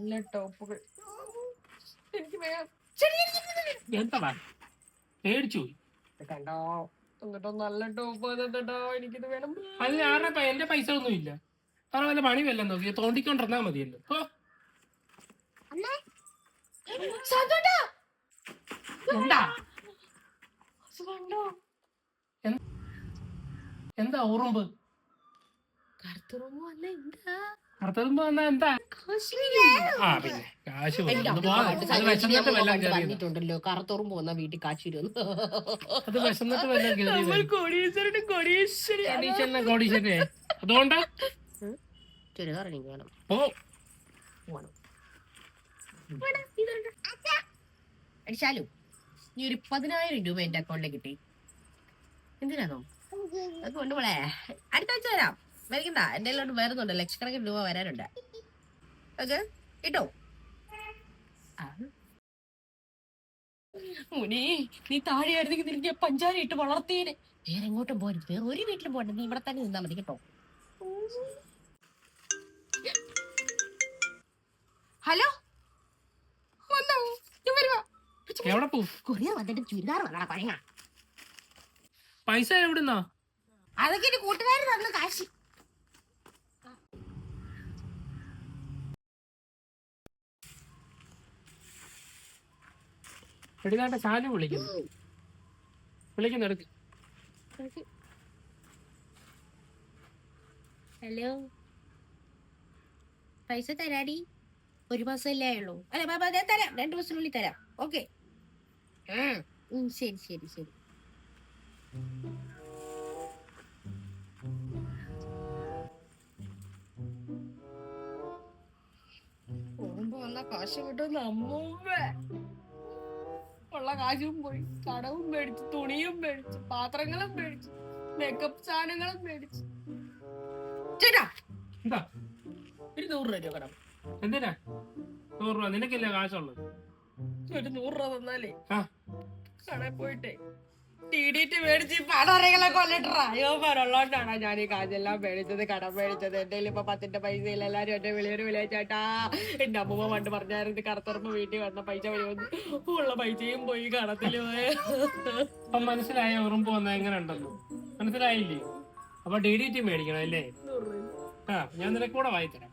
നല്ല ടോപ്പുകൾ. എനിക്ക് എന്താ പേടിച്ചു പോയി. ഇത് കണ്ടോ? എന്നിട്ടോ നല്ല ടോപ്പ് വന്നിട്ടോ എനിക്കിത് വേണം. അതിന് ആരുടെ പൈ- എന്റെ പൈസ ഒന്നും ഇല്ല. വേറെ വല്ല പണി വല്ല നോക്കി. തോണ്ടിക്കൊണ്ടിരുന്നാ മതിയല്ലോ. എന്താ? എന്താ ഉറുമ്പ്? കറുത്തുറമ്പ് വന്ന എന്താ? വന്നാ എന്താ? ആ പിന്നെ കാശ് അത് വിശന്നിട്ട് കയറിയതാ. പറഞ്ഞിട്ടുണ്ടല്ലോ കറുത്തുറമ്പ് വന്ന വീട്ടിൽ കാശ്മീരി വന്നു അത് വിശന്നിട്ട് വല്ലതും കയറിയതാ. കോടീശ്വരനും കോടീശ്വരി. കോടീശ്വരനെ കോടീശ്വരനെ? അതുകൊണ്ടാ? ചുരിദാർ എനിക്ക് വേണം. ഓ വേണം അടിച്ചാലു നീ ഒരു പതിനായിരം രൂപ എന്റെ അക്കൗണ്ടിൽ കിട്ടി. എന്തിനാണോ അത് കൊണ്ടുപോളെ അടുത്താഴ്ച വരാം. വരയ്ക്കണ്ട എന്റെ കയ്യിലോട്ട് വരുന്നുണ്ട് ലക്ഷക്കണക്കിന് രൂപ വരാനുണ്ട്. ഓക്കെ? കിട്ടോ മുനി നീ താഴെയായിരുന്നെങ്കിൽ നിനക്ക് പഞ്ചാര ഇട്ട് വളർത്തിയേനെ. വേറെ എങ്ങോട്ടും പോരുത് വേറെ ഒരു വീട്ടിലും പോകണ്ട നീ ഇവിടെ തന്നെ നിന്നാ മതി കേട്ടോ. ഹലോ? വന്നോ? ഞാൻ വരുവാ. എവിടെ പോ? കൊറിയ വന്നിട്ട് ചുരിദാർ വന്നടാ പഴങ്ങ പൈസ എവിടുന്നാ? അതൊക്കെ എന്റെ കൂട്ടുകാർ തന്ന കാശി. എടിനാട്ടെ ശാലു വിളിക്കുന്നു. വിളിക്കുന്നു എടുക്ക്. ഹലോ. പൈസ തരാടി? ഒരു മാസമല്ലേ ഉള്ളൂ ആയുള്ളൂ. അല്ല ബാബാ ഞാൻ തരാം. രണ്ടു മാസത്തിനുള്ളിൽ തരാം. ഓക്കെ. ശരി ശരി ശരി. വന്ന കാശ് കിട്ടുന്ന അമ്മൂമ്മ. ഉള്ള കാശും പോയി. കടവും മേടിച്ചു തുണിയും മേടിച്ചു പാത്രങ്ങളും മേടിച്ചു മേക്കപ്പ് സാധനങ്ങളും മേടിച്ചു. ചേട്ടാ! എന്താ? ഒരു നൂറ് രൂപ കടം. എന്തിനാ? നൂറ് രൂപ. നിനക്കില്ല കാശുള്ളത്? ഒരു നൂറ് രൂപ തന്നാലേ. കടയിൽ പോയിട്ടേ. ടിഡിറ്റ് ഞാൻ ഈ കാശെല്ലാം മേടിച്ചത് കടം മേടിച്ചത്. എന്റെ ഇപ്പൊ പത്തിന്റെ പൈസ എല്ലാരും എന്റെ വിളിയൊരു വിളിയ ചേട്ടാ എന്റെ അമ്മൂമ്മ പണ്ട് പറഞ്ഞായിരുന്നു കടത്തുറമ്പ് വീട്ടിൽ വന്ന പൈസ വരുമെന്ന്. ഉള്ള പൈസയും പോയി കടത്തിൽ പോയ. അപ്പൊ മനസ്സിലായ ഉറുമ്പ് വന്ന എങ്ങനെ ഉണ്ടല്ലോ മനസ്സിലായില്ലേ? അപ്പൊ ഡി ഡി ടി മേടിക്കണം അല്ലേ? ആ ഞാൻ നിനക്ക് കൂടെ വാങ്ങിത്തരാം.